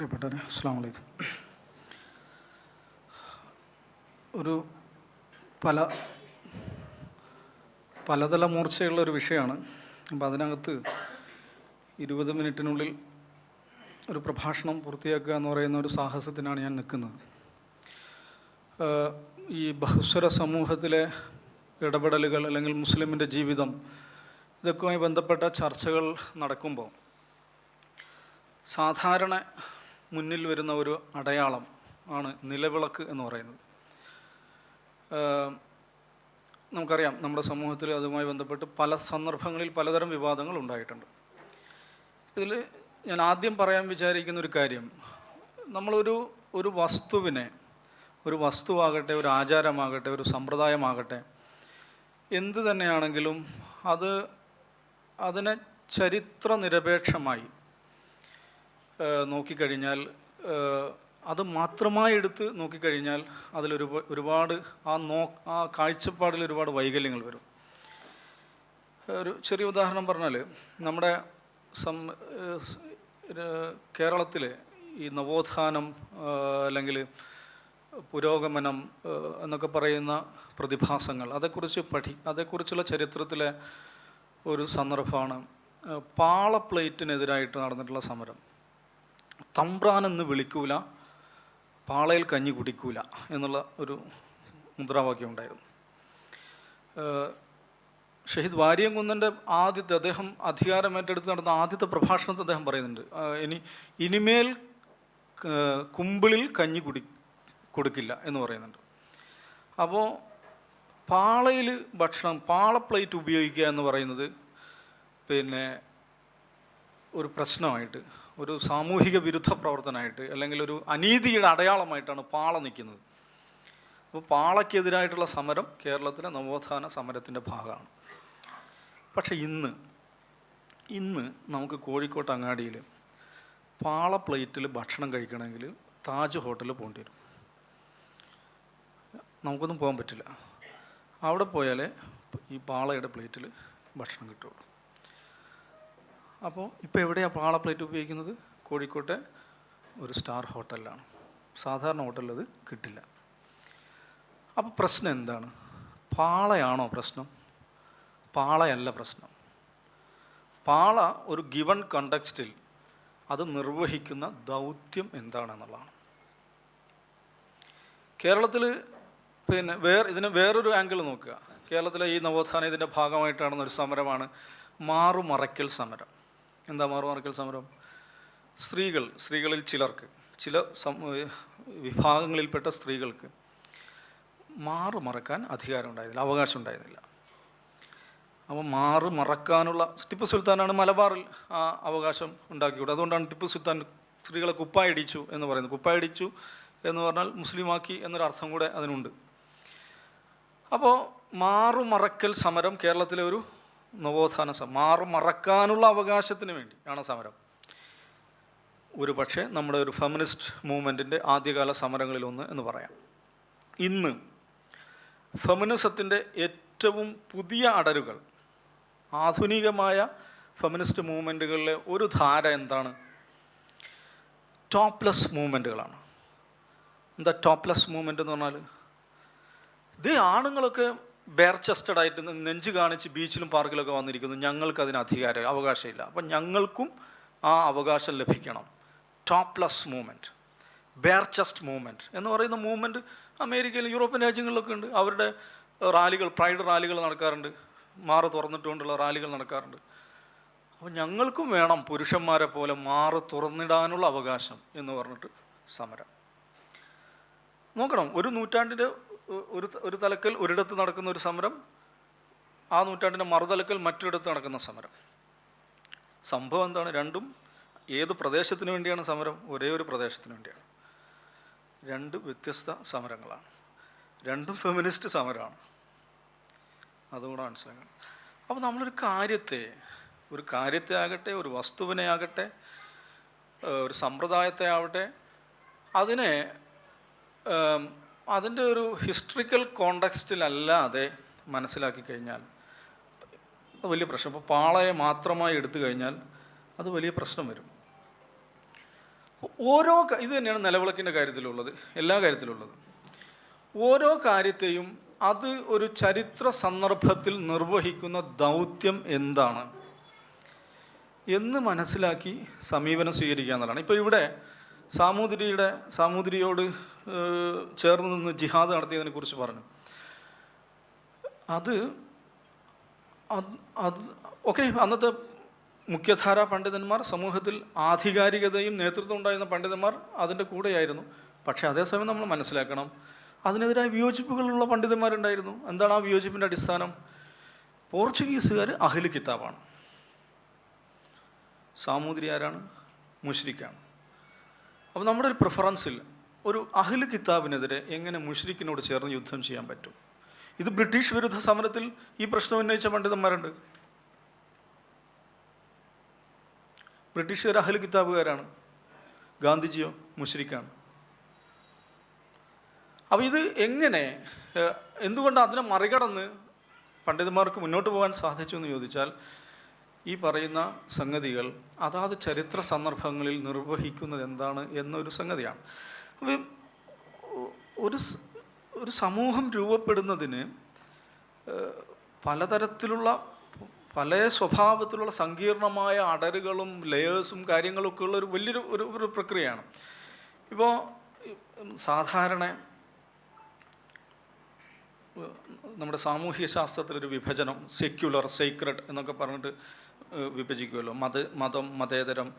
പ്രിയപ്പെട്ടവരെ അസ്സാം വലൈക്കും ഒരു പല പലതല മൂർച്ചയുള്ള ഒരു വിഷയമാണ്. അപ്പം അതിനകത്ത് ഇരുപത് മിനിറ്റിനുള്ളിൽ ഒരു പ്രഭാഷണം പൂർത്തിയാക്കുക എന്ന് പറയുന്ന ഒരു സാഹസത്തിനാണ് ഞാൻ നിൽക്കുന്നത്. ഈ ബഹുസ്വര സമൂഹത്തിലെ ഇടപെടലുകൾ അല്ലെങ്കിൽ മുസ്ലിമിന്റെ ജീവിതം ഇതൊക്കെയുമായി ബന്ധപ്പെട്ട ചർച്ചകൾ നടക്കുമ്പോൾ സാധാരണ മുന്നിൽ വരുന്ന ഒരു അടയാളം ആണ് നിലവിളക്ക് എന്ന് പറയുന്നത്. നമുക്കറിയാം നമ്മുടെ സമൂഹത്തിൽ അതുമായി ബന്ധപ്പെട്ട് പല സന്ദർഭങ്ങളിൽ പലതരം വിവാദങ്ങൾ ഉണ്ടായിട്ടുണ്ട്. ഇതിൽ ഞാൻ ആദ്യം പറയാൻ വിചാരിക്കുന്ന ഒരു കാര്യം നമ്മളൊരു ഒരു വസ്തുവിനെ ഒരു വസ്തുവാകട്ടെ ഒരു ആചാരമാകട്ടെ ഒരു സമ്പ്രദായമാകട്ടെ എന്ത് തന്നെയാണെങ്കിലും അത് അതിനെ ചരിത്ര നിരപേക്ഷമായി ഏഹ് നോക്കിക്കഴിഞ്ഞാൽ അത് മാത്രമായി എടുത്ത് നോക്കിക്കഴിഞ്ഞാൽ അതിലൊരു ഒരുപാട് ആ നോ ആ കാഴ്ചപ്പാടിൽ ഒരുപാട് വൈകല്യങ്ങൾ വരും. ഒരു ചെറിയ ഉദാഹരണം പറഞ്ഞാൽ നമ്മുടെ സം കേരളത്തിലെ ഈ നവോത്ഥാനം അല്ലെങ്കിൽ പുരോഗമനം എന്നൊക്കെ പറയുന്ന പ്രതിഭാസങ്ങൾ അതേക്കുറിച്ച് പഠി അതേക്കുറിച്ചുള്ള ചരിത്രത്തിലെ ഒരു സന്ദർഭമാണ് പാളപ്ലേറ്റിനെതിരായിട്ട് പാള പ്ലേറ്റിനെതിരായിട്ട് നടന്നിട്ടുള്ള സമരം. തമ്പ്രാനെന്ന് വിളിക്കൂല പാളയിൽ കഞ്ഞി കുടിക്കൂല എന്നുള്ള ഒരു മുദ്രാവാക്യം ഉണ്ടായിരുന്നു. ഷഹീദ് വാര്യംകുന്നന്റെ ആദ്യത്തെ അദ്ദേഹം അധികാരം ഏറ്റെടുത്ത് നടന്ന ആദ്യത്തെ പ്രഭാഷണത്തിൽ അദ്ദേഹം പറയുന്നുണ്ട് ഇനി ഇനിമേൽ കുമ്പിളിൽ കഞ്ഞി കുടി കൊടുക്കില്ല എന്ന് പറയുന്നുണ്ട്. അപ്പോൾ പാളയിൽ ഭക്ഷണം പാള പ്ലേറ്റ് ഉപയോഗിക്കുക എന്ന് പറയുന്നത് പിന്നെ ഒരു പ്രശ്നമായിട്ട് ഒരു സാമൂഹിക വിരുദ്ധ പ്രവർത്തനമായിട്ട് അല്ലെങ്കിൽ ഒരു അനീതിയുടെ അടയാളമായിട്ടാണ് പാള നിൽക്കുന്നത്. അപ്പോൾ പാളയ്ക്കെതിരായിട്ടുള്ള സമരം കേരളത്തിലെ നവോത്ഥാന സമരത്തിന്റെ ഭാഗമാണ്. പക്ഷെ ഇന്ന് ഇന്ന് നമുക്ക് കോഴിക്കോട്ട് അങ്ങാടിയിൽ പാള പ്ലേറ്റിൽ ഭക്ഷണം കഴിക്കണമെങ്കിൽ താജ് ഹോട്ടലിൽ പോകേണ്ടി വരും. നമുക്കൊന്നും പോകാൻ പറ്റില്ല. അവിടെ പോയാലേ ഈ പാളയുടെ പ്ലേറ്റിൽ ഭക്ഷണം കിട്ടുള്ളൂ അപ്പോൾ ഇപ്പോൾ എവിടെയാണ് പാള പ്ലേറ്റ് ഉപയോഗിക്കുന്നത്? കോഴിക്കോട്ടെ ഒരു സ്റ്റാർ ഹോട്ടലിലാണ്. സാധാരണ ഹോട്ടലിൽ അത് കിട്ടില്ല. അപ്പോൾ പ്രശ്നം എന്താണ്? പാളയാണോ പ്രശ്നം? പാളയല്ല പ്രശ്നം. പാള ഒരു ഗിവൺ കണ്ടക്സ്റ്റിൽ അത് നിർവഹിക്കുന്ന ദൗത്യം എന്താണെന്നുള്ളതാണ്. കേരളത്തിൽ പിന്നെ വേറെ ഇതിന് വേറൊരു ആംഗിൾ നോക്കുക. കേരളത്തിലെ ഈ നവോത്ഥാന ഇതിന്റെ ഭാഗമായിട്ടാണെന്നൊരു സമരമാണ് മാറുമറയ്ക്കൽ സമരം. എന്താ മാറുമാറിക്കൽ സമരം? സ്ത്രീകൾ സ്ത്രീകളിൽ ചിലർക്ക് ചില വിഭാഗങ്ങളിൽപ്പെട്ട സ്ത്രീകൾക്ക് മാറുമറക്കാൻ അധികാരം ഉണ്ടായിരുന്നില്ല അവകാശം ഉണ്ടായിരുന്നില്ല അപ്പോൾ മാറുമറക്കാനുള്ള ടിപ്പു സുൽത്താനാണ് മലബാറിൽ ആ അവകാശം ഉണ്ടാക്കിയത് അതുകൊണ്ടാണ് ടിപ്പു സുൽത്താൻ സ്ത്രീകളെ കുപ്പായടിച്ചു എന്ന് പറയുന്നത്. കുപ്പായടിച്ചു എന്ന് പറഞ്ഞാൽ മുസ്ലിമാക്കി എന്നൊരർത്ഥം കൂടെ അതിനുണ്ട്. അപ്പോൾ മാറുമറക്കൽ സമരം കേരളത്തിലെ ഒരു നവോത്ഥാന സമരം മാറുമറക്കാനുള്ള അവകാശത്തിന് വേണ്ടിയാണ് സമരം. ഒരു പക്ഷേ നമ്മുടെ ഒരു ഫെമിനിസ്റ്റ് മൂവ്മെന്റിന്റെ ആദ്യകാല സമരങ്ങളിലൊന്ന് എന്ന് പറയാം. ഇന്ന് ഫെമിനിസത്തിന്റെ ഏറ്റവും പുതിയ അടരുകൾ ആധുനികമായ ഫെമിനിസ്റ്റ് മൂവ്മെന്റുകളിലെ ഒരു ധാര എന്താണ്? ടോപ്ലെസ് മൂവ്മെന്റുകളാണ് എന്താ ടോപ്ലെസ് മൂവ്മെന്റ് എന്ന് പറഞ്ഞാൽ ഇത് ആണുങ്ങളൊക്കെ ബെയർ ചെസ്റ്റഡ് ആയിട്ട് നെഞ്ച് കാണിച്ച് ബീച്ചിലും പാർക്കിലൊക്കെ വന്നിരിക്കുന്നു. ഞങ്ങൾക്ക് അതിന് അധികാരം അവകാശമില്ല. അപ്പം ഞങ്ങൾക്കും ആ അവകാശം ലഭിക്കണം. Topless movement bare chest movement എന്ന് പറയുന്ന മൂവ്മെന്റ് അമേരിക്കയിലും യൂറോപ്യൻ രാജ്യങ്ങളിലൊക്കെ ഉണ്ട്. അവരുടെ റാലികൾ പ്രൈഡ് റാലികൾ നടക്കാറുണ്ട്. മാറ് തുറന്നിട്ടുകൊണ്ടുള്ള റാലികൾ നടക്കാറുണ്ട്. അപ്പോൾ ഞങ്ങൾക്കും വേണം പുരുഷന്മാരെ പോലെ മാറ് തുറന്നിടാനുള്ള അവകാശം എന്ന് പറഞ്ഞിട്ട് സമരം. നോക്കണം. ഒരു നൂറ്റാണ്ടിന്റെ ഒരു ഒരു തലക്കൽ ഒരിടത്ത് നടക്കുന്ന ഒരു സമരം ആ നൂറ്റാണ്ടിന്റെ മറുതലക്കൽ മറ്റൊരിടത്ത് നടക്കുന്ന സമരം. സംഭവം എന്താണ്? രണ്ടും ഏത് പ്രദേശത്തിന് വേണ്ടിയാണ് സമരം? ഒരേ ഒരു പ്രദേശത്തിന് വേണ്ടിയാണ്. രണ്ട് വ്യത്യസ്ത സമരങ്ങളാണ്. രണ്ടും ഫെമിനിസ്റ്റ് സമരമാണ്. അതുകൂടെ മനസ്സിലാക്കണം. അപ്പോൾ നമ്മളൊരു കാര്യത്തെ ഒരു കാര്യത്തെ ആകട്ടെ ഒരു വസ്തുവിനെ ആകട്ടെ ഒരു സമ്പ്രദായത്തെ ആവട്ടെ അതിനെ അതിന്റെ ഒരു ഹിസ്റ്ററിക്കൽ കോണ്ടക്സ്റ്റിലല്ലാതെ മനസ്സിലാക്കി കഴിഞ്ഞാൽ വലിയ പ്രശ്നം. ഇപ്പോൾ പാളയെ മാത്രമായി എടുത്തു കഴിഞ്ഞാൽ അത് വലിയ പ്രശ്നം വരും. ഓരോ ഇത് തന്നെയാണ് നിലവിളക്കിന്റെ കാര്യത്തിലുള്ളത് എല്ലാ കാര്യത്തിലുള്ളത്. ഓരോ കാര്യത്തെയും അത് ഒരു ചരിത്ര സന്ദർഭത്തിൽ നിർവഹിക്കുന്ന ദൗത്യം എന്താണ് എന്ന് മനസ്സിലാക്കി സമീപനം സ്വീകരിക്കുക എന്നുള്ളതാണ്. ഇപ്പോൾ ഇവിടെ സാമൂതിരിയുടെ സാമൂതിരിയോട് ചേർന്ന് നിന്ന് ജിഹാദ് നടത്തിയതിനെ കുറിച്ച് പറഞ്ഞു. അത് അത് ഓക്കെ അന്നത്തെ മുഖ്യധാര പണ്ഡിതന്മാർ സമൂഹത്തിൽ ആധികാരികതയും നേതൃത്വം ഉണ്ടായിരുന്ന പണ്ഡിതന്മാർ അതിന്റെ കൂടെയായിരുന്നു. പക്ഷേ അതേസമയം നമ്മൾ മനസ്സിലാക്കണം അതിനെതിരായ വിയോജിപ്പുകളുള്ള പണ്ഡിതന്മാരുണ്ടായിരുന്നു. എന്താണ് ആ വിയോജിപ്പിന്റെ അടിസ്ഥാനം? പോർച്ചുഗീസുകാർ അഹിൽ കിതാബാണ്. സാമൂതിരി ആരാണ് മുഷ്രിക്കാണ്. അപ്പോൾ നമ്മുടെ ഒരു പ്രിഫറൻസിൽ ഒരു അഹ്ലു കിതാബിനെതിരെ എങ്ങനെ മുഷ്രിഖിനോട് ചേർന്ന് യുദ്ധം ചെയ്യാൻ പറ്റും? ഇത് ബ്രിട്ടീഷ് വിരുദ്ധ സമരത്തിൽ ഈ പ്രശ്നം ഉന്നയിച്ച പണ്ഡിതന്മാരുണ്ട്. ബ്രിട്ടീഷുകാർ അഹ്ലു കിതാബുകാരാണ്. ഗാന്ധിജിയോ മുഷ്രിഖാണ്. അപ്പോൾ ഇത് എങ്ങനെ എന്തുകൊണ്ട് അതിനെ മറികടന്ന് പണ്ഡിതന്മാർക്ക് മുന്നോട്ട് പോകാൻ സാധിച്ചു എന്ന് ചോദിച്ചാൽ ഈ പറയുന്ന സംഗതികൾ അതാത് ചരിത്ര സന്ദർഭങ്ങളിൽ നിർവഹിക്കുന്നത് എന്താണ് എന്നൊരു സംഗതിയാണ്. ഒരു ഒരു സമൂഹം രൂപപ്പെടുന്നതിന് പലതരത്തിലുള്ള പല സ്വഭാവത്തിലുള്ള സങ്കീർണമായ അടരുകളും ലെയേഴ്സും കാര്യങ്ങളൊക്കെ ഉള്ള ഒരു വലിയൊരു ഒരു ഒരു പ്രക്രിയയാണ്. ഇപ്പോൾ സാധാരണ നമ്മുടെ സാമൂഹ്യ ശാസ്ത്രത്തിലൊരു വിഭജനം സെക്യുലർ സീക്രട്ട് എന്നൊക്കെ പറഞ്ഞിട്ട് വിഭജിക്കുമല്ലോ മത മതം മതേതരം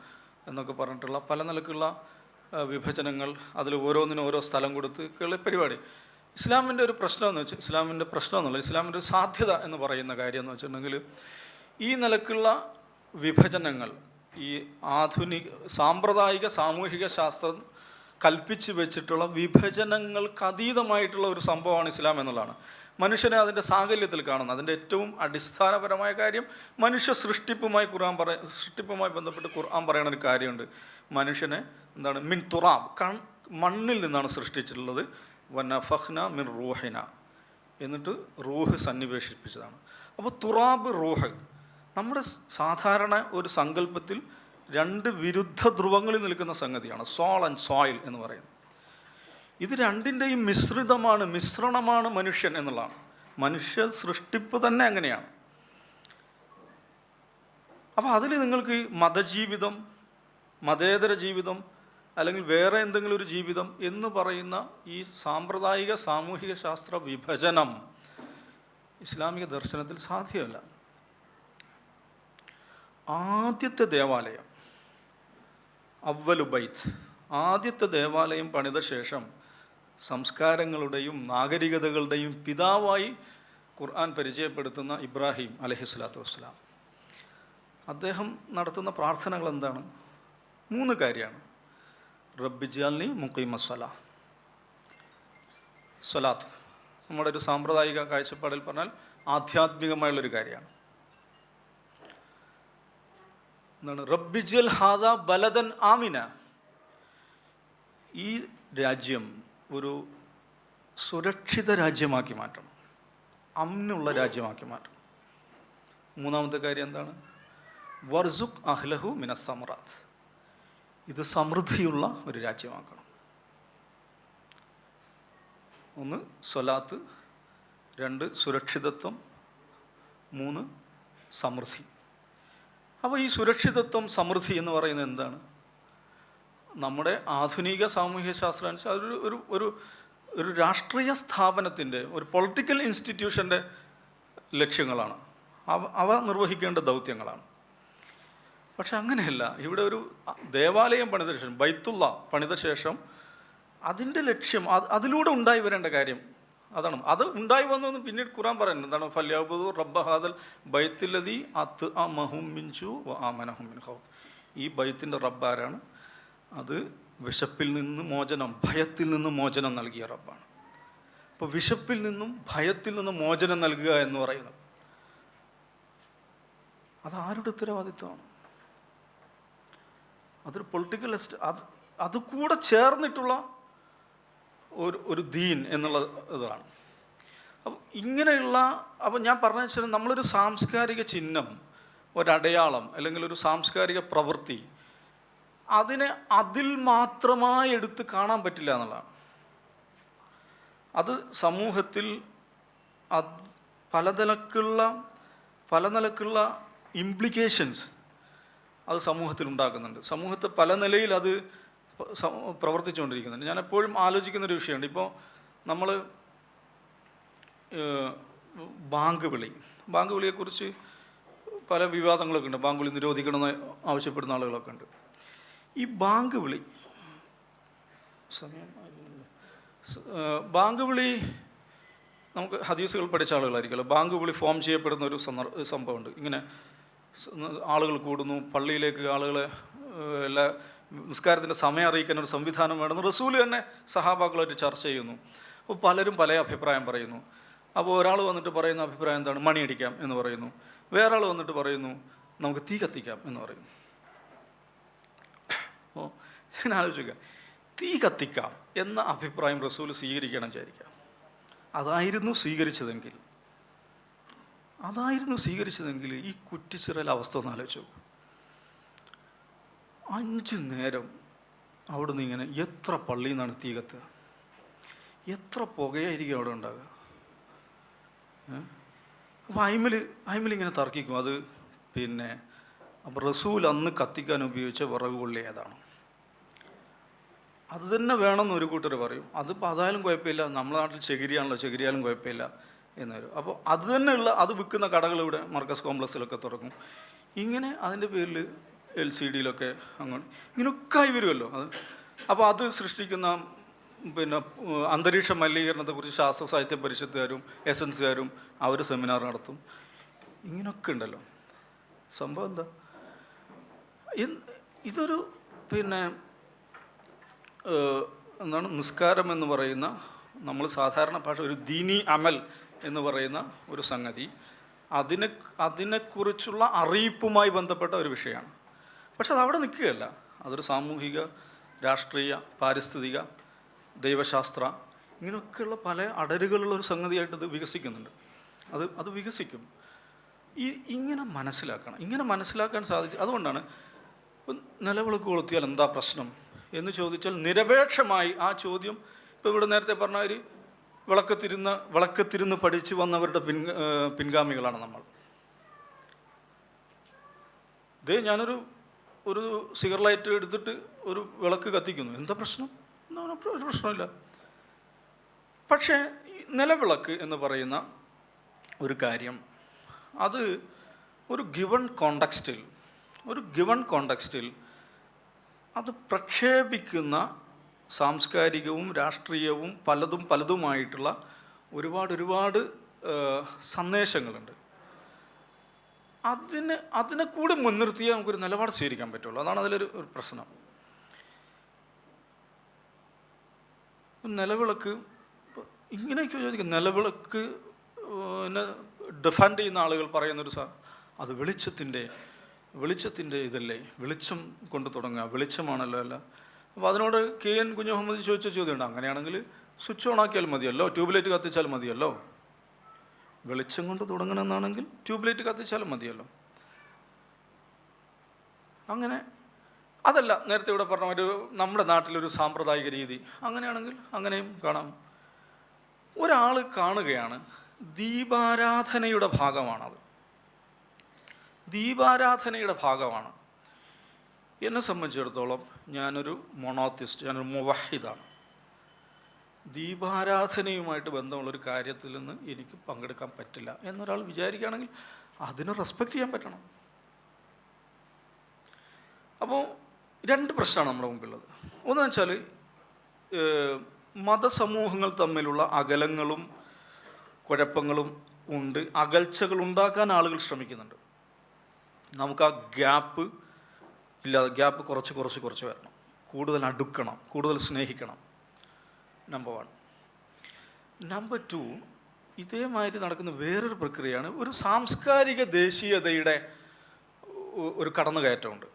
എന്നൊക്കെ പറഞ്ഞിട്ടുള്ള പല നിലക്കുള്ള വിഭജനങ്ങൾ അതിൽ ഓരോന്നിനും ഓരോ സ്ഥലം കൊടുത്ത് ഉള്ള പരിപാടി. ഇസ്ലാമിന്റെ ഒരു പ്രശ്നം എന്ന് വെച്ചാൽ ഇസ്ലാമിന്റെ പ്രശ്നം എന്നുള്ള ഇസ്ലാമിന്റെ ഒരു സാധ്യത എന്ന് പറയുന്ന കാര്യം എന്ന് വെച്ചിട്ടുണ്ടെങ്കിൽ ഈ നിലക്കുള്ള വിഭജനങ്ങൾ ഈ ആധുനിക സാമ്പ്രദായിക സാമൂഹിക ശാസ്ത്രം കൽപ്പിച്ച് വെച്ചിട്ടുള്ള വിഭജനങ്ങൾക്ക് അതീതമായിട്ടുള്ള ഒരു സംഭവമാണ് ഇസ്ലാം എന്നുള്ളതാണ്. മനുഷ്യനെ അതിന്റെ സാഹല്യത്തിൽ കാണുന്നത് അതിന്റെ ഏറ്റവും അടിസ്ഥാനപരമായ കാര്യം മനുഷ്യ സൃഷ്ടിപ്പുമായി ഖുർആൻ പറ സൃഷ്ടിപ്പുമായി ബന്ധപ്പെട്ട് ഖുർആൻ പറയുന്ന ഒരു കാര്യമുണ്ട്. മനുഷ്യനെ എന്താണ്? മിൻ തുറാം കൺ മണ്ണിൽ നിന്നാണ് സൃഷ്ടിച്ചിട്ടുള്ളത്. വനഫഹ്ന മിൻ റൂഹിന. എന്നിട്ട് റൂഹ് സന്നിവേശിപ്പിച്ചതാണ്. അപ്പോൾ തുറാബ് റൂഹ് നമ്മുടെ സാധാരണ ഒരു സങ്കല്പത്തിൽ രണ്ട് വിരുദ്ധ ധ്രുവങ്ങളിൽ നിൽക്കുന്ന സംഗതിയാണ്. സോൾ ആൻഡ് സോയിൽ എന്ന് പറയുന്നത്. ഇത് രണ്ടിന്റെയും മിശ്രിതമാണ് മിശ്രണമാണ് മനുഷ്യൻ എന്നുള്ളതാണ്. മനുഷ്യ സൃഷ്ടിപ്പ് തന്നെ അങ്ങനെയാണ്. അപ്പോൾ അതിൽ നിങ്ങൾക്ക് മതജീവിതം മതേതര ജീവിതം അല്ലെങ്കിൽ വേറെ എന്തെങ്കിലും ഒരു ജീവിതം എന്ന് പറയുന്ന ഈ സാമ്പ്രദായിക സാമൂഹിക ശാസ്ത്ര വിഭജനം ഇസ്ലാമിക ദർശനത്തിൽ സാധ്യമല്ല. ആദ്യത്തെ ദേവാലയം അവ്വലുബൈത്ത്. ആദ്യത്തെ ദേവാലയം പണിത ശേഷം സംസ്കാരങ്ങളുടെയും നാഗരികതകളുടെയും പിതാവായി ഖുർആൻ പരിചയപ്പെടുത്തുന്ന ഇബ്രാഹിം അലഹിസ്ലാത്തു വസ്സലാം. അദ്ദേഹം നടത്തുന്ന പ്രാർത്ഥനകൾ എന്താണ്? മൂന്ന് കാര്യമാണ്. റബ്ബിജാലിനി മുക്കീമ സ്വല. സ്വലാത്ത്. നമ്മുടെ ഒരു സാമ്പ്രദായിക കാഴ്ചപ്പാടിൽ പറഞ്ഞാൽ ആധ്യാത്മികമായുള്ളൊരു കാര്യമാണ്. എന്താണ്? റബ്ബിജൽ ഹാദ ബലദൻ ആമിന. ഈ രാജ്യം ഒരു സുരക്ഷിത രാജ്യമാക്കി മാറ്റണം. അമ്നുള്ള രാജ്യമാക്കി മാറ്റണം. മൂന്നാമത്തെ കാര്യം എന്താണ്? വർസുഖ് അഹ്ലഹു മിനസമറാത്ത് ഇത് സമൃദ്ധിയുള്ള ഒരു രാജ്യമാക്കണം. ഒന്ന് സ്വലാത്ത്. രണ്ട് സുരക്ഷിതത്വം. മൂന്ന് സമൃദ്ധി. അപ്പോൾ ഈ സുരക്ഷിതത്വം സമൃദ്ധി എന്ന് പറയുന്നത് എന്താണ്? നമ്മുടെ ആധുനിക സാമൂഹ്യ ശാസ്ത്രം അനുസരിച്ച് അതൊരു ഒരു ഒരു ഒരു രാഷ്ട്രീയ സ്ഥാപനത്തിന്റെ ഒരു പൊളിറ്റിക്കൽ ഇൻസ്റ്റിറ്റ്യൂഷന്റെ ലക്ഷ്യങ്ങളാണ്. അവ അവ നിർവഹിക്കേണ്ട ദൗത്യങ്ങളാണ്. പക്ഷെ അങ്ങനെയല്ല. ഇവിടെ ഒരു ദേവാലയം പണിത ശേഷം ബൈത്തുള്ള പണിത ശേഷം അതിന്റെ ലക്ഷ്യം അതിലൂടെ ഉണ്ടായി വരേണ്ട കാര്യം അതാണ്. അത് ഉണ്ടായി വന്നതെന്ന് പിന്നീട് ഖുറാൻ പറയുന്നത് എന്താണ്? ഫല്യാബുദു റബ്ബ ഹാദൽ ബൈത്തിലതി അത്ത് ആ മഹും മിൻചു ആ മിൻ ഹൗ ഈ ബൈത്തിന്റെ റബ്ബ് ആരാണ്? അത് വിശപ്പിൽ നിന്ന് മോചനം ഭയത്തിൽ നിന്ന് മോചനം നൽകിയ റബ്ബാണ്. അപ്പോൾ വിശപ്പിൽ നിന്നും ഭയത്തിൽ നിന്നും മോചനം നൽകുക എന്ന് പറയുന്നത് അത് ആരുടെ ഉത്തരവാദിത്വമാണ്? അതൊരു പൊളിറ്റിക്കൽ എസ്റ്റ് അത് അത് കൂടെ ചേർന്നിട്ടുള്ള ഒരു ഒരു ദീൻ എന്നുള്ള ഇതാണ്. അപ്പം ഇങ്ങനെയുള്ള അപ്പം ഞാൻ പറഞ്ഞു വെച്ചാൽ നമ്മളൊരു സാംസ്കാരിക ചിഹ്നം ഒരടയാളം അല്ലെങ്കിൽ ഒരു സാംസ്കാരിക പ്രവൃത്തി അതിനെ അതിൽ മാത്രമായി എടുത്ത് കാണാൻ പറ്റില്ല എന്നുള്ളതാണ്. അത് സമൂഹത്തിൽ പലതലക്കുള്ള പല നിലക്കുള്ള ഇംപ്ലിക്കേഷൻസ് അത് സമൂഹത്തിൽ ഉണ്ടാക്കുന്നുണ്ട്. സമൂഹത്തെ പല നിലയിൽ അത് പ്രവർത്തിച്ചുകൊണ്ടിരിക്കുന്നുണ്ട്. ഞാൻ എപ്പോഴും ആലോചിക്കുന്ന ഒരു വിഷയമുണ്ട് ഇപ്പോൾ നമ്മൾ ബാങ്ക് വിളി. ബാങ്ക് വിളിയെക്കുറിച്ച് പല വിവാദങ്ങളൊക്കെ ഉണ്ട്. ബാങ്ക് വിളി നിരോധിക്കണമെന്ന് ആവശ്യപ്പെടുന്ന ആളുകളൊക്കെ ഉണ്ട്. ഈ ബാങ്ക് വിളി. സമയം ബാങ്ക് വിളി നമുക്ക് ഹദീസുകൾ പഠിച്ച ആളുകളായിരിക്കുമല്ലോ. ബാങ്ക് വിളി ഫോം ചെയ്യപ്പെടുന്ന ഒരു സന്ദർഭ സംഭവമുണ്ട്. ഇങ്ങനെ ആളുകൾ കൂടുന്നു പള്ളിയിലേക്ക് ആളുകളെ എല്ലാ നിസ്കാരത്തിന്റെ സമയം അറിയിക്കാൻ ഒരു സംവിധാനം വേണമെന്ന് റസൂൽ തന്നെ സഹാബാക്കളായിട്ട് ചർച്ച ചെയ്യുന്നു. അപ്പോൾ പലരും പല അഭിപ്രായം പറയുന്നു. അപ്പോൾ ഒരാൾ വന്നിട്ട് പറയുന്ന അഭിപ്രായം എന്താണ്? മണിയടിക്കാം എന്ന് പറയുന്നു. വേറെ ആൾ വന്നിട്ട് പറയുന്നു നമുക്ക് തീ കത്തിക്കാം എന്ന് പറയുന്നു. അപ്പോൾ ഞാൻ ആലോചിക്കുക. തീ കത്തിക്കാം എന്ന അഭിപ്രായം റസൂൽ സ്വീകരിക്കണം വിചാരിക്കാം അതായിരുന്നു സ്വീകരിച്ചതെങ്കിൽ. അതായിരുന്നു സ്വീകരിച്ചതെങ്കിൽ ഈ കുറ്റിച്ചിറൽ അവസ്ഥ ഒന്ന് ആലോചിച്ചു അഞ്ചു നേരം അവിടുന്ന് ഇങ്ങനെ എത്ര പള്ളിയിൽ നിന്നാണ് തീ കത്തുക? എത്ര പുകയായിരിക്കും അവിടെ ഉണ്ടാകുക അപ്പോൾ അയിമിൽ അയിമിൽ ഇങ്ങനെ തർക്കിക്കും. അത് പിന്നെ അപ്പോൾ റസൂൽ അന്ന് കത്തിക്കാൻ ഉപയോഗിച്ച വിറക് കൊള്ളി ഏതാണ്? അത് തന്നെ വേണമെന്ന് ഒരു കൂട്ടർ പറയും. അതിപ്പോൾ അതായാലും കുഴപ്പമില്ല. നമ്മുടെ നാട്ടിൽ ചകിരിയാണല്ലോ ചകിരിയാലും കുഴപ്പമില്ല എന്ന് വരും. അപ്പോൾ അത് തന്നെയുള്ള അത് വിൽക്കുന്ന കടകൾ ഇവിടെ മർക്കസ് കോംപ്ലക്സിലൊക്കെ തുറക്കും. ഇങ്ങനെ അതിന്റെ പേരിൽ എൽ സി ഡിയിലൊക്കെ അങ്ങോട്ട് ഇങ്ങനെയൊക്കെ ആയി വരുമല്ലോ അത് അപ്പോൾ അത് സൃഷ്ടിക്കുന്ന പിന്നെ അന്തരീക്ഷ മലിനീകരണത്തെക്കുറിച്ച് ശാസ്ത്ര സാഹിത്യ പരിഷത്തുകാരും എസൻസുകാരും അവർ സെമിനാർ നടത്തും. ഇങ്ങനെയൊക്കെ ഉണ്ടല്ലോ. സംഭവം എന്താ? ഇതൊരു പിന്നെ എന്താണ് നിസ്കാരം എന്ന് പറയുന്ന നമ്മൾ സാധാരണ ഭാഷ ഒരു ദീനി അമൽ എന്ന് പറയുന്ന ഒരു സംഗതി. അതിനെ അതിനെക്കുറിച്ചുള്ള അറിയിപ്പുമായി ബന്ധപ്പെട്ട ഒരു വിഷയമാണ്. പക്ഷെ അത് അവിടെ നിൽക്കുകയല്ല. അതൊരു സാമൂഹിക രാഷ്ട്രീയ പാരിസ്ഥിതിക ദൈവശാസ്ത്ര ഇങ്ങനെയൊക്കെയുള്ള പല അടരുകളുള്ള ഒരു സംഗതിയായിട്ട് ഇത് വികസിക്കുന്നുണ്ട്. അത് അത് വികസിക്കും. ഈ ഇങ്ങനെ മനസ്സിലാക്കണം. ഇങ്ങനെ മനസ്സിലാക്കാൻ സാധിച്ചു അതുകൊണ്ടാണ് ഇപ്പം നിലവിളക്ക് കൊളുത്തിയാൽ എന്താ പ്രശ്നം? എന്ന് ചോദിച്ചാൽ നിരപേക്ഷമായി ആ ചോദ്യം ഇപ്പോൾ ഇവിടെ നേരത്തെ പറഞ്ഞ ഒരു വിളക്കത്തിരുന്ന വിളക്കത്തിരുന്ന് പഠിച്ചു വന്നവരുടെ പിൻ പിൻഗാമികളാണ് നമ്മൾ. ഇതേ ഞാനൊരു ഒരു സിഗർ ലൈറ്റ് എടുത്തിട്ട് ഒരു വിളക്ക് കത്തിക്കുന്നു. എന്താ പ്രശ്നം? ഒരു പ്രശ്നമില്ല. പക്ഷേ നിലവിളക്ക് എന്ന് പറയുന്ന ഒരു കാര്യം അത് ഒരു ഗിവൺ കോണ്ടക്സ്റ്റിൽ ഒരു ഗിവൺ കോണ്ടക്സ്റ്റിൽ അത് പ്രക്ഷേപിക്കുന്ന സാംസ്കാരികവും രാഷ്ട്രീയവും പലതും പലതുമായിട്ടുള്ള ഒരുപാട് ഒരുപാട് സന്ദേശങ്ങളുണ്ട്. അതിന് അതിനെ കൂടി മുൻനിർത്തിയേ നമുക്കൊരു നിലപാട് സ്വീകരിക്കാൻ പറ്റുള്ളൂ. അതാണ് അതിലൊരു ഒരു പ്രശ്നം. നിലവിളക്ക് ഇങ്ങനെയൊക്കെ ചോദിക്കും. നിലവിളക്ക് ഡിഫൻഡ് ചെയ്യുന്ന ആളുകൾ പറയുന്നൊരു സാ അത് വെളിച്ചത്തിന്റെ വെളിച്ചത്തിന്റെ ഇതല്ലേ? വെളിച്ചം കൊണ്ട് തുടങ്ങുക. വെളിച്ചമാണല്ലോ അല്ല. അപ്പോൾ അതിനോട് കെ എൻ കുഞ്ഞു മുഹമ്മദ് ചോദിച്ച ചോദ്യമുണ്ട്. അങ്ങനെയാണെങ്കിൽ സ്വിച്ച് ഓൺ ആക്കിയാൽ മതിയല്ലോ? ട്യൂബ് ലൈറ്റ് കത്തിച്ചാൽ മതിയല്ലോ? വെളിച്ചം കൊണ്ട് തുടങ്ങണമെന്നാണെങ്കിൽ ട്യൂബ് ലൈറ്റ് കത്തിച്ചാലും മതിയല്ലോ? അങ്ങനെ. അതല്ല നേരത്തെ ഇവിടെ പറഞ്ഞ ഒരു നമ്മുടെ നാട്ടിലൊരു സാമ്പ്രദായിക രീതി. അങ്ങനെയാണെങ്കിൽ അങ്ങനെയും കാണാം. ഒരാൾ കാണുകയാണ്. ദീപാരാധനയുടെ ഭാഗമാണത്. ദീപാരാധനയുടെ ഭാഗമാണ്. എന്നെ സംബന്ധിച്ചിടത്തോളം ഞാനൊരു മൊണോത്തിസ്റ്റ് ഞാനൊരു മുവഹിദാണ്. ദീപാരാധനയുമായിട്ട് ബന്ധമുള്ളൊരു കാര്യത്തിൽ നിന്ന് എനിക്ക് പങ്കെടുക്കാൻ പറ്റില്ല എന്നൊരാൾ വിചാരിക്കുകയാണെങ്കിൽ അതിന് റെസ്പെക്റ്റ് ചെയ്യാൻ പറ്റണം. അപ്പോൾ രണ്ട് പ്രശ്നമാണ് നമ്മുടെ മുമ്പിലുള്ളത്. ഒന്ന് വെച്ചാൽ മതസമൂഹങ്ങൾ തമ്മിലുള്ള അകലങ്ങളും കുഴപ്പങ്ങളും ഉണ്ട് അകൽച്ചകൾ ഉണ്ടാക്കാൻ ആളുകൾ ശ്രമിക്കുന്നുണ്ട്. നമുക്ക് ആ ഗ്യാപ്പ് ഇല്ലാതെ ഗ്യാപ്പ് കുറച്ച് കുറച്ച് കുറച്ച് വരണം. കൂടുതൽ അടുക്കണം കൂടുതൽ സ്നേഹിക്കണം. നമ്പർ വൺ നമ്പർ ടു ഇതേമാതിരി നടക്കുന്ന വേറൊരു പ്രക്രിയയാണ് ഒരു സാംസ്കാരിക ദേശീയതയുടെ ഒരു കടന്നുകയറ്റമുണ്ട്.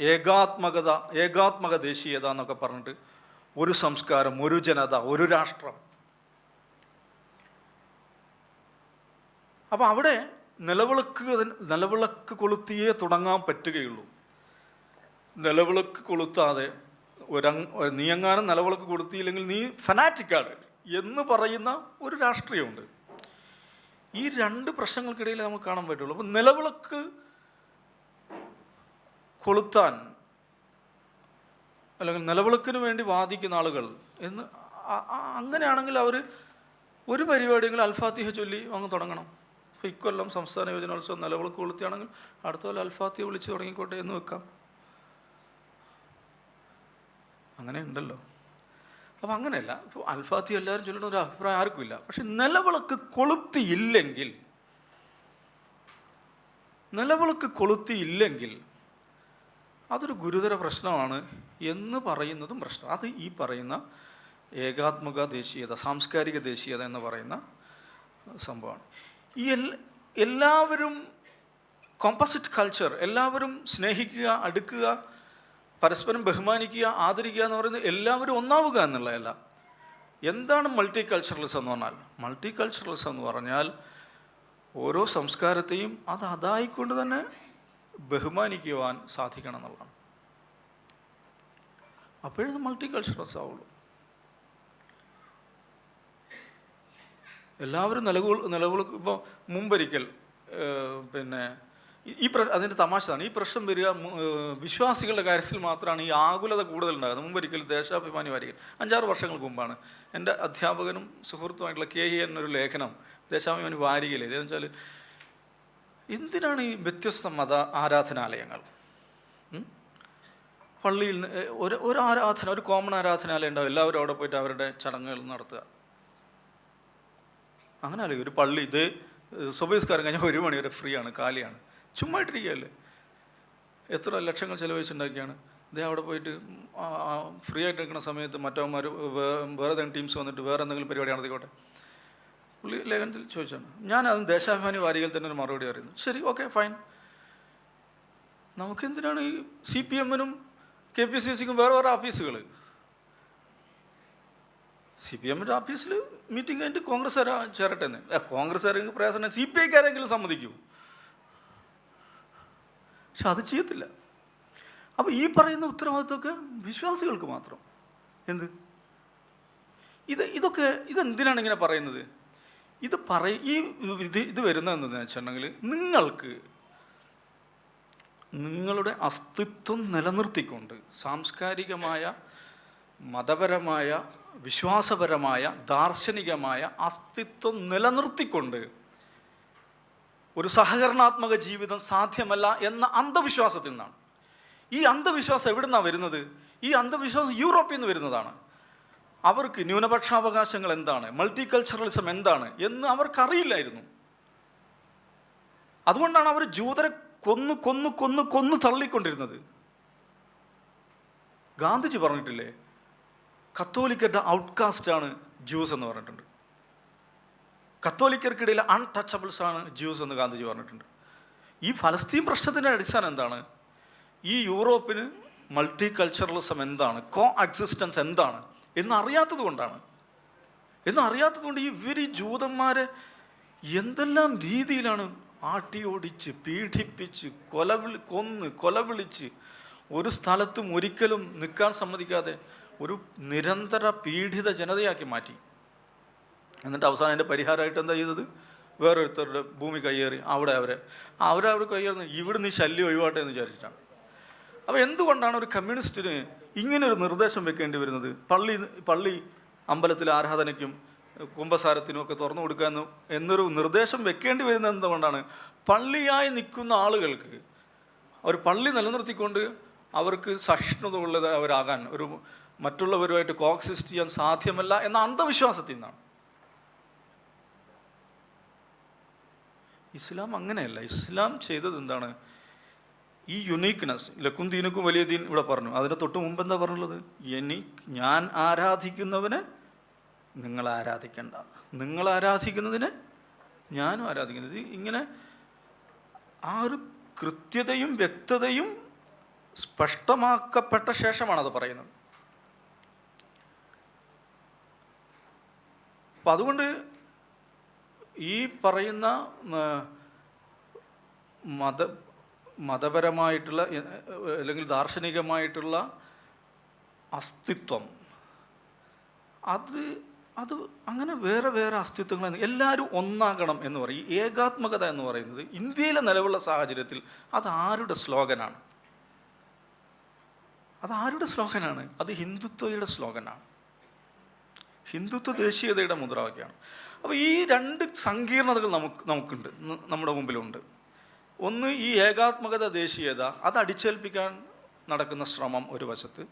ഏകാത്മകത ഏകാത്മക ദേശീയത എന്നൊക്കെ പറഞ്ഞിട്ട് ഒരു സംസ്കാരം ഒരു ജനത ഒരു രാഷ്ട്രം. അപ്പോൾ അവിടെ നിലവിളക്ക് നിലവിളക്ക് കൊളുത്തിയേ തുടങ്ങാൻ പറ്റുകയുള്ളൂ. നിലവിളക്ക് കൊളുത്താതെ ഒരങ് നീയെങ്ങാനും നിലവിളക്ക് കൊളുത്തിയില്ലെങ്കിൽ നീ ഫനാറ്റിക്കാണ് എന്ന് പറയുന്ന ഒരു രാഷ്ട്രീയമുണ്ട്. ഈ രണ്ട് പ്രശ്നങ്ങൾക്കിടയിൽ നമുക്ക് കാണാൻ പറ്റുള്ളൂ. അപ്പം നിലവിളക്ക് കൊളുത്താൻ അല്ലെങ്കിൽ നിലവിളക്കിന് വേണ്ടി വാദിക്കുന്ന ആളുകൾ എന്ന് അങ്ങനെയാണെങ്കിൽ അവർ ഒരു പരിപാടിയെങ്കിലും അൽഫാത്തിഹ ചൊല്ലി അങ്ങ് തുടങ്ങണം. ഇക്കൊല്ലം സംസ്ഥാന യുവജനോത്സവം നിലവിളക്ക് കൊളുത്തിയാണെങ്കിൽ അടുത്ത കൊല്ലം അൽഫാത്തി വിളിച്ച് തുടങ്ങിക്കോട്ടെ എന്ന് വെക്കാം. അങ്ങനെ ഉണ്ടല്ലോ. അപ്പം അങ്ങനെയല്ല. ഇപ്പോൾ അൽഫാത്തി എല്ലാവരും ചൊല്ലുന്ന ഒരു അഭിപ്രായം ആർക്കുമില്ല പക്ഷെ നിലവിളക്ക് കൊളുത്തിയില്ലെങ്കിൽ നിലവിളക്ക് കൊളുത്തിയില്ലെങ്കിൽ അതൊരു ഗുരുതര പ്രശ്നമാണ് എന്ന് പറയുന്നതും പ്രശ്നം. അത് ഈ പറയുന്ന ഏകാത്മക ദേശീയത സാംസ്കാരിക ദേശീയത എന്ന് പറയുന്ന സംഭവമാണ്. ഈ എല്ലാവരും കോമ്പസിറ്റ് കൾച്ചർ എല്ലാവരും സ്നേഹിക്കുക അടുക്കുക പരസ്പരം ബഹുമാനിക്കുക ആദരിക്കുക എന്ന് പറയുന്നത് എല്ലാവരും ഒന്നാവുക എന്നുള്ളതല്ല. എന്താണ് മൾട്ടി കൾച്ചറലിസം എന്ന് പറഞ്ഞാൽ? മൾട്ടി കൾച്ചറലിസം എന്ന് പറഞ്ഞാൽ ഓരോ സംസ്കാരത്തെയും അത് അതായിക്കൊണ്ട് തന്നെ ബഹുമാനിക്കുവാൻ സാധിക്കണം എന്നുള്ളതാണ്. അപ്പോഴേ മൾട്ടി കൾച്ചറൽസ് ആവുള്ളൂ. എല്ലാവരും നിലകൊ നിലകൊള്ളും ഇപ്പോൾ മുമ്പൊരിക്കൽ പിന്നെ ഈ- പ്ര അതിന്റെ തമാശയാണ് ഈ പ്രശ്നം വരിക വിശ്വാസികളുടെ കാര്യത്തിൽ മാത്രമാണ് ഈ ആകുലത കൂടുതലുണ്ടാകുന്നത്. മുമ്പൊരിക്കൽ ദേശാഭിമാനി വാരികൽ അഞ്ചാറ് വർഷങ്ങൾക്ക് മുമ്പാണ് എന്റെ അധ്യാപകനും സുഹൃത്തുമായിട്ടുള്ള കെ ഹി എന്നൊരു ലേഖനം ദേശാഭിമാനി വാരികയിൽ ഇതെന്ന് വെച്ചാൽ എന്തിനാണ് ഈ വ്യത്യസ്ത മത ആരാധനാലയങ്ങൾ? പള്ളിയിൽ ഒരു ഒരു ആരാധന ഒരു കോമൺ ആരാധനാലയം ഉണ്ടാവും. എല്ലാവരും അവിടെ പോയിട്ട് അവരുടെ ചടങ്ങുകൾ നടത്തുക. അങ്ങനെ അല്ലേ ഒരു പള്ളി ഇത് സ്വഭയസ്കാരം കഴിഞ്ഞാൽ ഒരു മണി വരെ ഫ്രീ ആണ് കാലിയാണ്. ചുമ്മാ ഇട്ടിരിക്കുകയല്ലേ? എത്ര ലക്ഷങ്ങൾ ചിലവഴിച്ചിട്ടുണ്ടാക്കിയാണ്? ഇതേ അവിടെ പോയിട്ട് ഫ്രീ ആയിട്ട് നിൽക്കുന്ന സമയത്ത് മറ്റവന്മാർ വേറെ ഏതെങ്കിലും ടീംസ് വന്നിട്ട് വേറെ എന്തെങ്കിലും പരിപാടി നടത്തിക്കോട്ടെ? പുള്ളി ലേഖനത്തിൽ ചോദിച്ചാണ്. ഞാൻ അതും ദേശാഭിമാനി വാരികയിൽ തന്നെ ഒരു മറുപടി പറയുന്നു. ശരി ഓക്കെ ഫൈൻ. നമുക്കെന്തിനാണ് ഈ സി പി എമ്മിനും കെ പി സി സിക്കും വേറെ വേറെ ഓഫീസുകൾ സി പി എമ്മിന്റെ ഓഫീസിൽ മീറ്റിംഗ് കഴിഞ്ഞിട്ട് കോൺഗ്രസ്സുകാർ ചേരട്ടെ എന്ന് കോൺഗ്രസ്സുകാരെങ്കിൽ പ്രയാസം സി പി ഐക്കാരെങ്കിലും സമ്മതിക്കൂ. പക്ഷെ അത് ചെയ്യത്തില്ല. അപ്പോൾ ഈ പറയുന്ന ഉത്തരവാദിത്വമൊക്കെ വിശ്വാസികൾക്ക് മാത്രം. എന്ത്? ഇത് ഇതൊക്കെ ഇതെന്തിനാണ് ഇങ്ങനെ പറയുന്നത്? ഇത് പറയ ഈ ഇത് ഇത് വരുന്ന എന്താണെന്ന് വെച്ചിട്ടുണ്ടെങ്കിൽ നിങ്ങൾക്ക് നിങ്ങളുടെ അസ്തിത്വം നിലനിർത്തിക്കൊണ്ട് സാംസ്കാരികമായ മതപരമായ വിശ്വാസപരമായ ദാർശനികമായ അസ്തിത്വം നിലനിർത്തിക്കൊണ്ട് ഒരു സഹകരണാത്മക ജീവിതം സാധ്യമല്ല എന്ന അന്ധവിശ്വാസത്തിൽ നിന്നാണ്. ഈ അന്ധവിശ്വാസം എവിടെ നിന്നാണ് വരുന്നത്? ഈ അന്ധവിശ്വാസം യൂറോപ്പിൽ നിന്ന് വരുന്നതാണ്. അവർക്ക് ന്യൂനപക്ഷാവകാശങ്ങൾ എന്താണ്? മൾട്ടി കൾച്ചറലിസം എന്താണ് എന്ന് അവർക്കറിയില്ലായിരുന്നു. അതുകൊണ്ടാണ് അവർ ജൂതരെ കൊന്നു കൊന്നു കൊന്നു കൊന്നു തള്ളിക്കൊണ്ടിരുന്നത്. ഗാന്ധിജി പറഞ്ഞിട്ടില്ലേ? കത്തോലിക്കരുടെ ഔട്ട്കാസ്റ്റ് ആണ് ജ്യൂസ് എന്ന് പറഞ്ഞിട്ടുണ്ട്. കത്തോലിക്കർക്കിടയിൽ അൺടച്ചബിൾസ് ആണ് ജ്യൂസ് എന്ന് ഗാന്ധിജി പറഞ്ഞിട്ടുണ്ട്. ഈ ഫലസ്തീൻ പ്രശ്നത്തിന്റെ അടിസ്ഥാനം എന്താണ്? ഈ യൂറോപ്പിന് മൾട്ടി കൾച്ചറലിസം എന്താണ്? കോ എക്സിസ്റ്റൻസ് എന്താണ്? എന്നറിയാത്തത് കൊണ്ടാണ്. എന്നറിയാത്തത് കൊണ്ട് ഇവർ ഈ ജൂതന്മാരെ എന്തെല്ലാം രീതിയിലാണ് ആട്ടിയോടിച്ച് പീഡിപ്പിച്ച് കൊലവിളി കൊന്ന് കൊലവിളിച്ച് ഒരു സ്ഥലത്തും ഒരിക്കലും നിൽക്കാൻ സമ്മതിക്കാതെ ഒരു നിരന്തര പീഡിത ജനതയാക്കി മാറ്റി. എന്നിട്ട് അവസാനം അതിന്റെ പരിഹാരമായിട്ട് എന്താ ചെയ്തത്? വേറൊരുത്തരുടെ ഭൂമി കയ്യേറി അവിടെ അവരെ. അവരവർ കയ്യേറുന്നു ഇവിടെ നീ ശല്യം ഒഴിവാട്ടെ എന്ന് വിചാരിച്ചിട്ടാണ്. അപ്പോൾ എന്തുകൊണ്ടാണ് ഒരു കമ്മ്യൂണിസ്റ്റിന് ഇങ്ങനെ ഒരു നിർദ്ദേശം വെക്കേണ്ടി വരുന്നത്? പള്ളി പള്ളി അമ്പലത്തിലെ ആരാധനയ്ക്കും കുംഭസാരത്തിനും ഒക്കെ തുറന്നു കൊടുക്കാമെന്ന് എന്നൊരു നിർദ്ദേശം വെക്കേണ്ടി വരുന്നത് എന്തുകൊണ്ടാണ്? പള്ളിയായി നിൽക്കുന്ന ആളുകൾക്ക് അവർ പള്ളി നിലനിർത്തിക്കൊണ്ട് അവർക്ക് സഹിഷ്ണുത ഉള്ളത് അവരാകാൻ ഒരു മറ്റുള്ളവരുമായിട്ട് കോക്സിസ്റ്റ് ചെയ്യാൻ സാധ്യമല്ല എന്ന അന്ധവിശ്വാസത്തിൽ നിന്നാണ്. ഇസ്ലാം അങ്ങനെയല്ല. ഇസ്ലാം ചെയ്തത് എന്താണ്? ഈ യുണീക്ക്നെസ് ലക്കും ദീനുക്കും വലിയ ദീൻ ഇവിടെ പറഞ്ഞു. അതിന് തൊട്ട് മുമ്പ് എന്താ പറഞ്ഞുള്ളത്? എനി ഞാൻ ആരാധിക്കുന്നവനെ നിങ്ങൾ ആരാധിക്കണ്ട. നിങ്ങൾ ആരാധിക്കുന്നതിനെ ഞാനും ആരാധിക്കുന്നത് ഇങ്ങനെ ആ ഒരു കൃത്യതയും വ്യക്തതയും സ്പഷ്ടമാക്കപ്പെട്ട ശേഷമാണ് അത് പറയുന്നത്. അപ്പം അതുകൊണ്ട് ഈ പറയുന്ന മത മതപരമായിട്ടുള്ള അല്ലെങ്കിൽ ദാർശനികമായിട്ടുള്ള അസ്തിത്വം അത് അത് അങ്ങനെ വേറെ വേറെ അസ്തിത്വങ്ങൾ എല്ലാവരും ഒന്നാകണം എന്ന് പറയും. ഈ ഏകാത്മകത എന്ന് പറയുന്നത് ഇന്ത്യയിലെ നിലവിലുള്ള സാഹചര്യത്തിൽ അത് ആരുടെ സ്ലോഗനാണ്? അത് ആരുടെ സ്ലോഗനാണ്? അത് ഹിന്ദുത്വയുടെ സ്ലോഗനാണ്. ഹിന്ദുത്വ ദേശീയതയുടെ മുദ്രാവാക്യമാണ്. അപ്പോൾ ഈ രണ്ട് സങ്കീർണതകൾ നമുക്ക് നമുക്കുണ്ട് നമ്മുടെ മുമ്പിലുണ്ട്. ഒന്ന് ഈ ഏകാത്മകത ദേശീയത അത് അടിച്ചേൽപ്പിക്കാൻ നടക്കുന്ന ശ്രമം ഒരു വശത്ത്.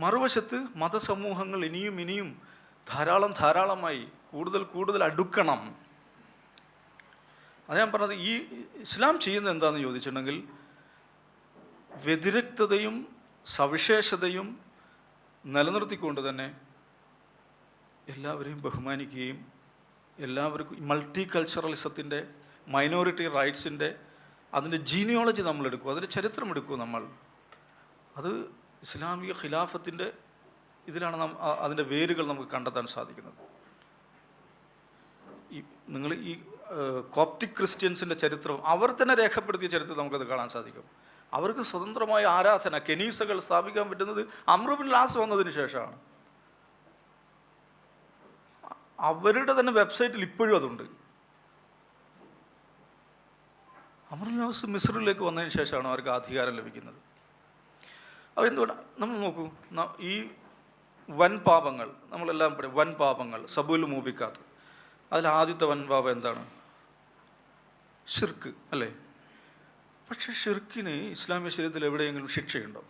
മറുവശത്ത് മതസമൂഹങ്ങൾ ഇനിയും ഇനിയും ധാരാളം ധാരാളമായി കൂടുതൽ കൂടുതൽ അടുക്കണം. അത് ഞാൻ പറഞ്ഞത് ഈ ഇസ്ലാം ചെയ്യുന്നത് എന്താണെന്ന് ചോദിച്ചിട്ടുണ്ടെങ്കിൽ വ്യതിരക്തതയും സവിശേഷതയും നിലനിർത്തിക്കൊണ്ട് തന്നെ എല്ലാവരെയും ബഹുമാനിക്കുകയും എല്ലാവർക്കും മൾട്ടി കൾച്ചറലിസത്തിന്റെ മൈനോറിറ്റി റൈറ്റ്സിന്റെ അതിന്റെ ജീനിയോളജി നമ്മൾ എടുക്കും അതിന്റെ ചരിത്രം എടുക്കും നമ്മൾ. അത് ഇസ്ലാമിക ഖിലാഫത്തിന്റെ ഇതിലാണ് നാം അതിന്റെ വേരുകൾ നമുക്ക് കണ്ടെത്താൻ സാധിക്കുന്നത്. ഈ നിങ്ങൾ ഈ കോപ്റ്റിക് ക്രിസ്ത്യൻസിന്റെ ചരിത്രം അവർ തന്നെ രേഖപ്പെടുത്തിയ ചരിത്രം നമുക്കത് കാണാൻ സാധിക്കും. അവർക്ക് സ്വതന്ത്രമായ ആരാധന കെനീസകൾ സ്ഥാപിക്കാൻ പറ്റുന്നത് അമ്രുബിൻ ലാസ് വന്നതിന് ശേഷമാണ്. അവരുടെ തന്നെ വെബ്സൈറ്റിൽ ഇപ്പോഴും അതുണ്ട്. അമർനാസ് മിസ്രിലേക്ക് വന്നതിന് ശേഷമാണ് അവർക്ക് അധികാരം ലഭിക്കുന്നത്. അപ്പോൾ നമ്മൾ നോക്കൂ ഈ വൻ പാപങ്ങൾ നമ്മളെല്ലാം പറയും വൻ പാപങ്ങൾ സബുൽ മൂപിക്കാത്ത അതിൽ ആദ്യത്തെ വൻ പാപം എന്താണ്? ഷിർക്ക് അല്ലേ? പക്ഷെ ഷിർക്കിന് ഇസ്ലാമിക ശരീരത്തിൽ എവിടെയെങ്കിലും ശിക്ഷയുണ്ടോ?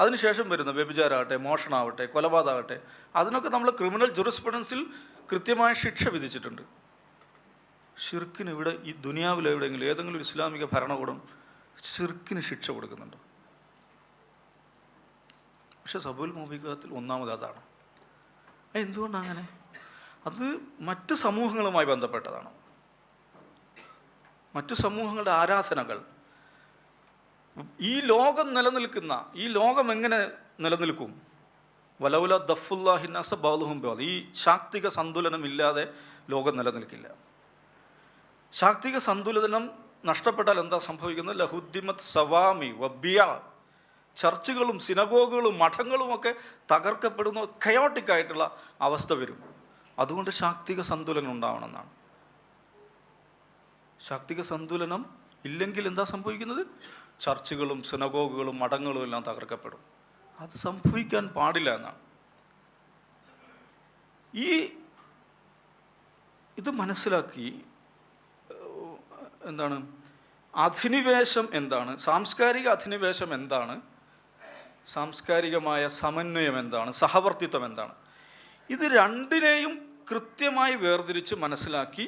അതിനുശേഷം വരുന്ന വ്യഭിചാരമാകട്ടെ മോഷണമാവട്ടെ കൊലപാതകമാകട്ടെ അതിനൊക്കെ നമ്മൾ ക്രിമിനൽ ജുറിസ്പ്രഡൻസിൽ കൃത്യമായ ശിക്ഷ വിധിച്ചിട്ടുണ്ട്. ഷിർക്കിന് ഇവിടെ ഈ ദുനിയാവിൽ എവിടെയെങ്കിലും ഏതെങ്കിലും ഒരു ഇസ്ലാമിക ഭരണകൂടം ഷിർക്കിന് ശിക്ഷ കൊടുക്കുന്നുണ്ടോ? പക്ഷെ സബുൽ മോബികത്തിൽ ഒന്നാമത് അതാണ്. എന്തുകൊണ്ടാണ് അങ്ങനെ? അത് മറ്റ് സമൂഹങ്ങളുമായി ബന്ധപ്പെട്ടതാണ്. മറ്റു സമൂഹങ്ങളുടെ ആരാധനകൾ ഈ ലോകം നിലനിൽക്കുന്ന ഈ ലോകം എങ്ങനെ നിലനിൽക്കും? വലൗല ദഫുല്ലാഹിന്നാസ ബാലുഹും ബാദ് ഈ ശാക്തിക സന്തുലനമില്ലാതെ ലോകം നിലനിൽക്കില്ല. ശാക്തിക സന്തുലനം നഷ്ടപ്പെട്ടാൽ എന്താ സംഭവിക്കുന്നത്? ലഹുദ്ദിമത് സവാമി വബിയ ചർച്ചുകളും സിനഗോഗുകളും മഠങ്ങളും ഒക്കെ തകർക്കപ്പെടുന്ന കയോട്ടിക് ആയിട്ടുള്ള അവസ്ഥ വരും. അതുകൊണ്ട് ശാക്തിക സന്തുലനം ഉണ്ടാവണമെന്നാണ്. ശാക്തിക സന്തുലനം ഇല്ലെങ്കിൽ എന്താ സംഭവിക്കുന്നത്? ചർച്ചുകളും സിനഗോഗുകളും മഠങ്ങളും എല്ലാം തകർക്കപ്പെടും. അത് സംഭവിക്കാൻ പാടില്ല എന്നാണ്. ഈ ഇത് മനസ്സിലാക്കി എന്താണ് അധിനിവേശം എന്താണ് സാംസ്കാരിക അധിനിവേശം എന്താണ് സാംസ്കാരികമായ സമന്വയം എന്താണ് സഹവർത്തിത്വം എന്താണ്. ഇത് രണ്ടിനെയും കൃത്യമായി വേർതിരിച്ച് മനസ്സിലാക്കി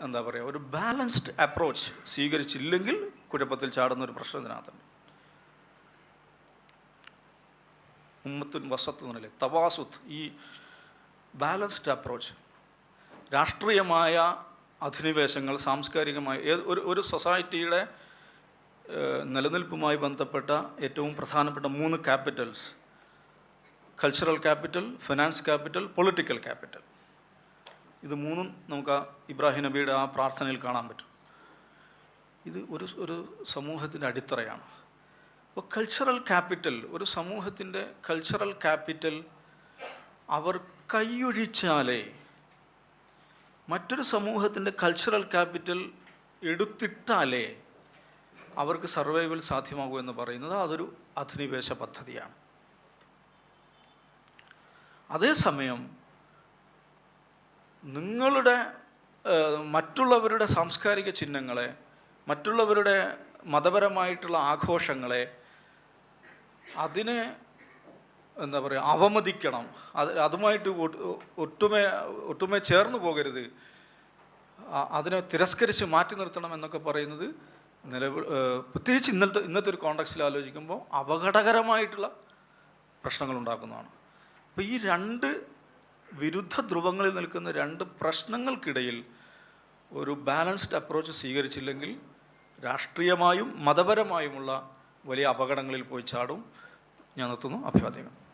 എന്താ പറയുക ഒരു ബാലൻസ്ഡ് അപ്രോച്ച് സ്വീകരിച്ചില്ലെങ്കിൽ കുഴപ്പത്തിൽ ചാടുന്ന ഒരു പ്രശ്നം ഇതിനകത്തുണ്ട്. ഉമ്മത്തുൻ വസത്ത് എന്നല്ലേ തവാസുത്ത് ഈ ബാലൻസ്ഡ് അപ്രോച്ച് രാഷ്ട്രീയമായ അധിനിവേശങ്ങൾ സാംസ്കാരികമായ ഏത് ഒരു ഒരു സൊസൈറ്റിയുടെ നിലനിൽപ്പുമായി ബന്ധപ്പെട്ട ഏറ്റവും പ്രധാനപ്പെട്ട മൂന്ന് capitals cultural capital finance capital political capital ഇത് മൂന്നും നമുക്ക് ആ ഇബ്രാഹിം നബിയുടെ ആ പ്രാർത്ഥനയിൽ കാണാൻ പറ്റും. ഇത് ഒരു ഒരു സമൂഹത്തിന്റെ അടിത്തറയാണ്. അപ്പോൾ കൾച്ചറൽ ക്യാപിറ്റൽ ഒരു സമൂഹത്തിന്റെ കൾച്ചറൽ ക്യാപിറ്റൽ അവർ കൈയൊഴിച്ചാലേ മറ്റൊരു സമൂഹത്തിന്റെ കൾച്ചറൽ ക്യാപിറ്റൽ എടുത്തിട്ടാലേ അവർക്ക് സർവൈവൽ സാധ്യമാകൂ എന്ന് പറയുന്നത് അതൊരു അധിനിവേശ പദ്ധതിയാണ്. അതേസമയം നിങ്ങളുടെ മറ്റുള്ളവരുടെ സാംസ്കാരിക ചിഹ്നങ്ങളെ മറ്റുള്ളവരുടെ മതപരമായിട്ടുള്ള ആഘോഷങ്ങളെ അതിനെ എന്താ പറയുക അവമതിക്കണം. അത് അതുമായിട്ട് ഒട്ടുമ ഒട്ടുമേ ചേർന്ന് പോകരുത്. അതിനെ തിരസ്കരിച്ച് മാറ്റി നിർത്തണം എന്നൊക്കെ പറയുന്നത് നിലവിൽ പ്രത്യേകിച്ച് ഇന്നത്തെ ഇന്നത്തെ ഒരു കോണ്ടക്സ്റ്റിൽ ആലോചിക്കുമ്പോൾ അപകടകരമായിട്ടുള്ള പ്രശ്നങ്ങൾ ഉണ്ടാക്കുന്നതാണ്. അപ്പോൾ ഈ രണ്ട് വിരുദ്ധ ധ്രുവങ്ങളിൽ നിൽക്കുന്ന രണ്ട് പ്രശ്നങ്ങൾക്കിടയിൽ ഒരു ബാലൻസ്ഡ് അപ്രോച്ച് സ്വീകരിച്ചില്ലെങ്കിൽ രാഷ്ട്രീയമായും മതപരമായുമുള്ള വലിയ അപകടങ്ങളിൽ പോയി ചാടും. ഞാൻ നിർത്തുന്നു. അഭിവാദ്യങ്ങൾ.